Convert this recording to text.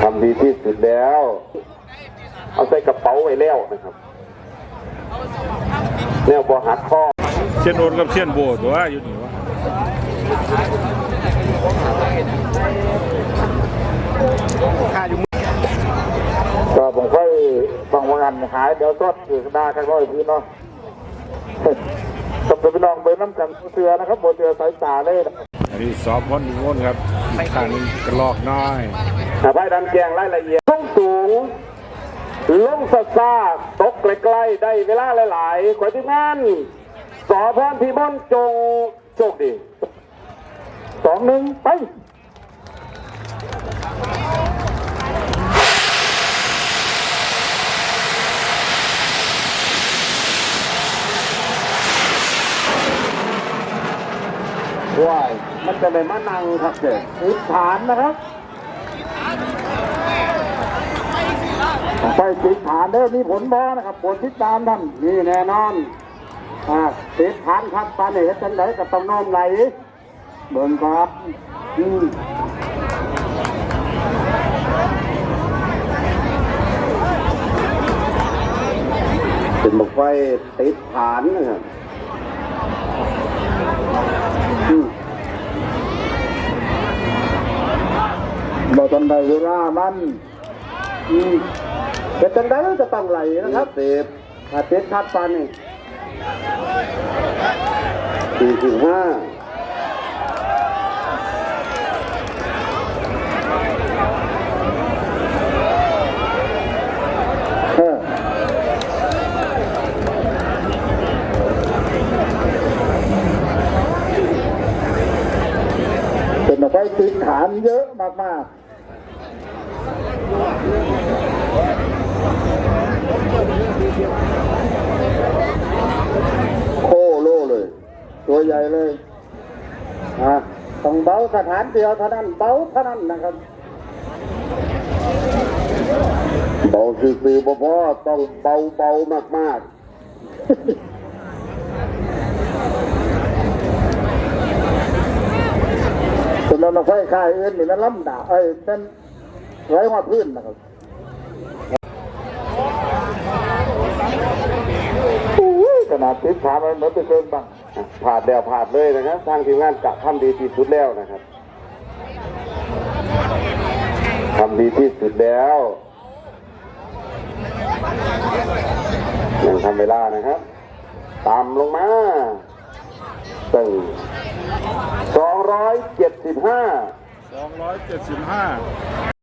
ทำดีที่สุดแล้ว เอาใส่กระเป๋าไว้แล้วนะครับแนวบอหักข้อเชียนโอนกับเชียนโบตัวอยู่นี่วะก็ผมค่อยบางวันหายเดี๋ยวก็ถือดาข้างน้อยพี่เนาะกับพี่น้องเบอร์น้ำกันเสือนะครับบนเสือสายตาเลยนะ อันนี้สอบพ้นโอนครับอีกข้างหนึงกระลอกน้อยถ้าไพ่ดันแกงรายละเอียดต้องสูงลงซาซาตกใกล้ๆได้เวลาหลายๆขอที่งานสอพรพีบอนจงโชคดีสองหนึ่งไปว้าย มันจะเลยมานังครับเด็กอุดฐานนะครับไปติดฐานเด้อมีผลบอนะครับผลติดตามท่านนี่แน่นอนอ่าติดฐานครับปานนี้เฮ็ดจังไดก็ต้องน้อมไหลเบิ่งครับอืมเป็นบักไฟติดฐานนะครับ บ่ทันไดเวลามันอืมเป็นจังได้จะต้องไหลนะครับเสพอาเจ็ดพัดปันนี่สี่สิบห้าเออเป็นไฟติดฐานเยอะมากๆ โคโลเลย ตัวใหญ่เลยอะต้องเบาสถานเดียวเท่านั้นเบาเท่านั้นนะครับเบาซื่อๆบ่พอต้องเบาเบามากๆส่วนเราไฟคายอื่นนี่มันล้ำด่าเอ้ยเป็นไร้หัวพื้นนะครับ ขนาดทิศฐานมันเหมือนไปเกินบ้างผ่านแล้วผ่านเลยนะครับ ทางทีมงานกะทำดีที่สุดแล้วนะครับทำดีที่สุดแล้วยังทำเวลานะครับ ตามลงมาตึงสองร้อยเจ็ดสิบห้า275